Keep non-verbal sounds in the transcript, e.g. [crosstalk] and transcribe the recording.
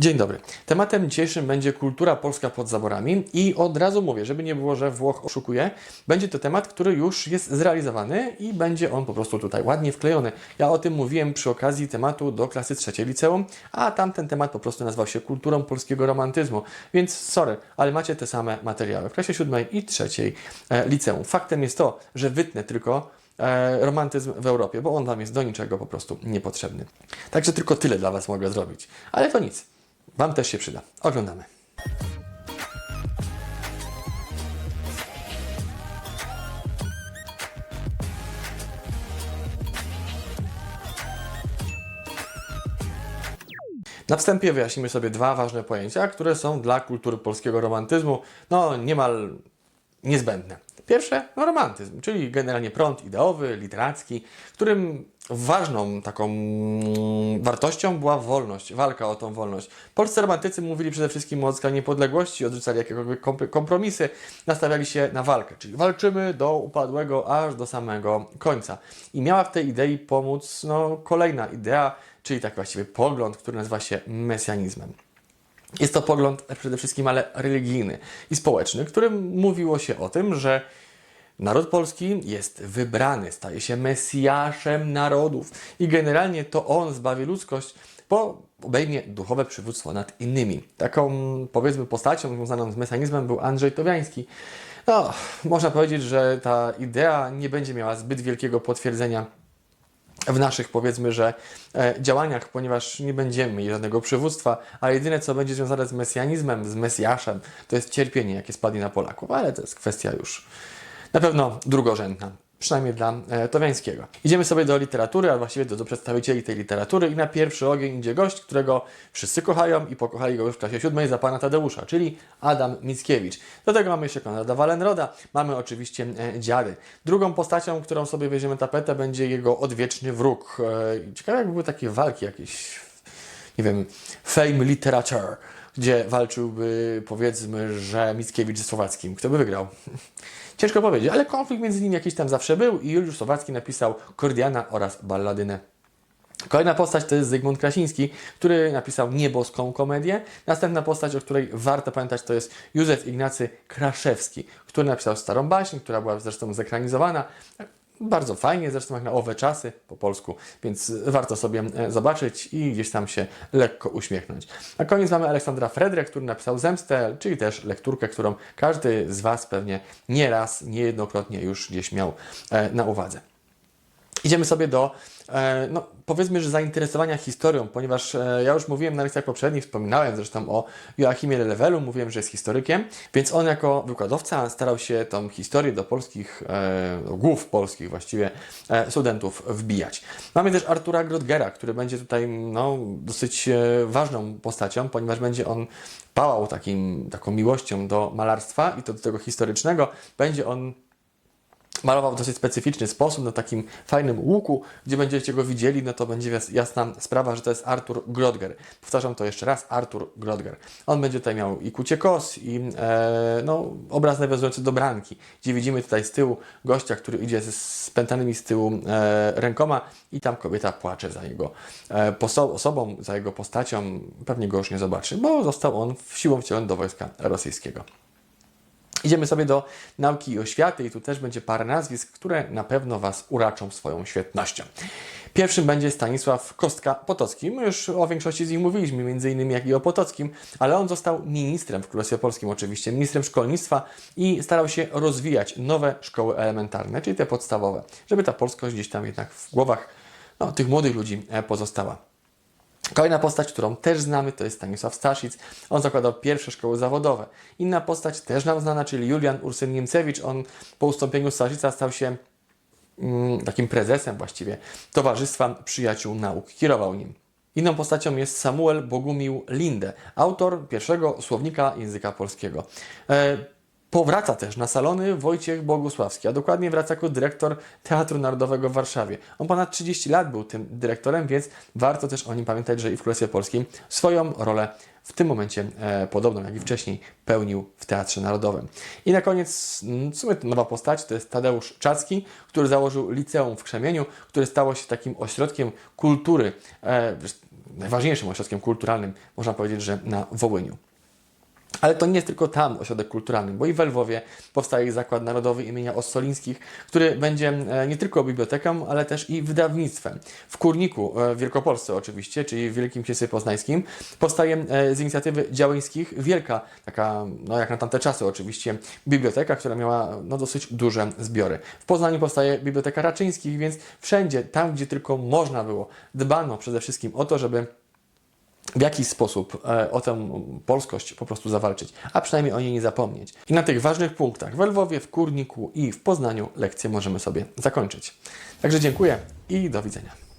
Dzień dobry. Tematem dzisiejszym będzie kultura polska pod zaborami i od razu mówię, żeby nie było, że Włoch oszukuje, będzie to temat, który już jest zrealizowany i będzie on po prostu tutaj ładnie wklejony. Ja o tym mówiłem przy okazji tematu do klasy trzeciej liceum, a tamten temat po prostu nazywał się kulturą polskiego romantyzmu, więc sorry, ale macie te same materiały w klasie siódmej i trzeciej e, liceum. Faktem jest to, że wytnę tylko e, romantyzm w Europie, bo on Wam jest do niczego po prostu niepotrzebny. Także tylko tyle dla Was mogę zrobić. Ale to nic. Wam też się przyda. Oglądamy. Na wstępie wyjaśnimy sobie dwa ważne pojęcia, które są dla kultury polskiego romantyzmu no niemal niezbędne. Pierwsze, no romantyzm, czyli generalnie prąd ideowy, literacki, którym ważną taką mm, wartością była wolność, walka o tą wolność. Polscy romantycy mówili przede wszystkim o odzyskaniu niepodległości, odrzucali jakiekolwiek komp- kompromisy, nastawiali się na walkę, czyli walczymy do upadłego aż do samego końca. I miała w tej idei pomóc no, kolejna idea, czyli tak właściwie pogląd, który nazywa się mesjanizmem. Jest to pogląd przede wszystkim ale religijny i społeczny, którym mówiło się o tym, że naród polski jest wybrany, staje się mesjaszem narodów i generalnie to on zbawi ludzkość, bo obejmie duchowe przywództwo nad innymi. Taką powiedzmy postacią związaną z mesjanizmem był Andrzej Towiański. No, można powiedzieć, że ta idea nie będzie miała zbyt wielkiego potwierdzenia w naszych powiedzmy, że e, działaniach, ponieważ nie będziemy mieli żadnego przywództwa, a jedyne co będzie związane z mesjanizmem, z Mesjaszem, to jest cierpienie, jakie spadnie na Polaków, ale to jest kwestia już na pewno drugorzędna. Przynajmniej dla e, Towiańskiego. Idziemy sobie do literatury, a właściwie do, do przedstawicieli tej literatury i na pierwszy ogień idzie gość, którego wszyscy kochają i pokochali go już w klasie siódmej za pana Tadeusza, czyli Adam Mickiewicz. Do tego mamy jeszcze Konrada Wallenroda, mamy oczywiście e, dziady. Drugą postacią, którą sobie weźmiemy tapetę, będzie jego odwieczny wróg. E, ciekawe, jakby były takie walki jakieś, nie wiem, fame literature, gdzie walczyłby, powiedzmy, że Mickiewicz ze Słowackim. Kto by wygrał? [laughs] Ciężko powiedzieć, ale konflikt między nimi jakiś tam zawsze był i Juliusz Słowacki napisał Kordiana oraz Balladynę. Kolejna postać to jest Zygmunt Krasiński, który napisał nieboską komedię. Następna postać, o której warto pamiętać, to jest Józef Ignacy Kraszewski, który napisał Starą Baśń, która była zresztą zekranizowana. Bardzo fajnie, zresztą jak na owe czasy po polsku, więc warto sobie e, zobaczyć i gdzieś tam się lekko uśmiechnąć. Na koniec mamy Aleksandra Fredrę, który napisał Zemstę, czyli też lekturkę, którą każdy z Was pewnie nieraz, niejednokrotnie już gdzieś miał e, na uwadze. Idziemy sobie do, e, no, powiedzmy, że zainteresowania historią, ponieważ e, ja już mówiłem na lekcjach poprzednich, wspominałem zresztą o Joachimie Lelewelu, mówiłem, że jest historykiem, więc on jako wykładowca starał się tą historię do polskich, e, do głów polskich właściwie studentów wbijać. Mamy też Artura Grodgera, który będzie tutaj no, dosyć ważną postacią, ponieważ będzie on pałał takim, taką miłością do malarstwa i to do tego historycznego. Będzie on malował w dosyć specyficzny sposób, na takim fajnym łuku, gdzie będziecie go widzieli, no to będzie jas- jasna sprawa, że to jest Artur Grodger. Powtarzam to jeszcze raz, Artur Grodger. On będzie tutaj miał i kucie kos, i e, no, obraz nawiązujący do branki, gdzie widzimy tutaj z tyłu gościa, który idzie ze spętanymi z tyłu e, rękoma i tam kobieta płacze za jego e, osobą, za jego postacią. Pewnie go już nie zobaczy, bo został on siłą wcielony do wojska rosyjskiego. Idziemy sobie do nauki i oświaty i tu też będzie parę nazwisk, które na pewno Was uraczą swoją świetnością. Pierwszym będzie Stanisław Kostka-Potocki. My już o większości z nich mówiliśmy, między innymi jak i o Potockim, ale on został ministrem w Królestwie Polskim oczywiście, ministrem szkolnictwa i starał się rozwijać nowe szkoły elementarne, czyli te podstawowe, żeby ta polskość gdzieś tam jednak w głowach no, tych młodych ludzi e, pozostała. Kolejna postać, którą też znamy, to jest Stanisław Staszic. On zakładał pierwsze szkoły zawodowe. Inna postać, też nam znana, czyli Julian Ursyn Niemcewicz. On po ustąpieniu Staszica stał się mm, takim prezesem właściwie Towarzystwa Przyjaciół Nauk. Kierował nim. Inną postacią jest Samuel Bogumił Linde, autor pierwszego słownika języka polskiego. E, Powraca też na salony Wojciech Bogusławski, a dokładnie wraca jako dyrektor Teatru Narodowego w Warszawie. On ponad 30 lat był tym dyrektorem, więc warto też o nim pamiętać, że i w Królestwie Polskim swoją rolę w tym momencie, e, podobną jak i wcześniej, pełnił w Teatrze Narodowym. I na koniec, mm, w sumie nowa postać, to jest Tadeusz Czacki, który założył liceum w Krzemieniu, które stało się takim ośrodkiem kultury. E, najważniejszym ośrodkiem kulturalnym, można powiedzieć, że na Wołyniu. Ale to nie jest tylko tam ośrodek kulturalny, bo i w Lwowie powstaje Zakład Narodowy imienia Ossolińskich, który będzie e, nie tylko biblioteką, ale też i wydawnictwem. W Kurniku, e, w Wielkopolsce oczywiście, czyli w Wielkim Księstwie Poznańskim, powstaje e, z inicjatywy Działyńskich wielka, taka, no jak na tamte czasy oczywiście, biblioteka, która miała no, dosyć duże zbiory. W Poznaniu powstaje Biblioteka Raczyńskich, więc wszędzie, tam gdzie tylko można było, dbano przede wszystkim o to, żeby w jakiś sposób e, o tę polskość po prostu zawalczyć, a przynajmniej o niej nie zapomnieć. I na tych ważnych punktach w Lwowie, w Kurniku i w Poznaniu lekcje możemy sobie zakończyć. Także dziękuję i do widzenia.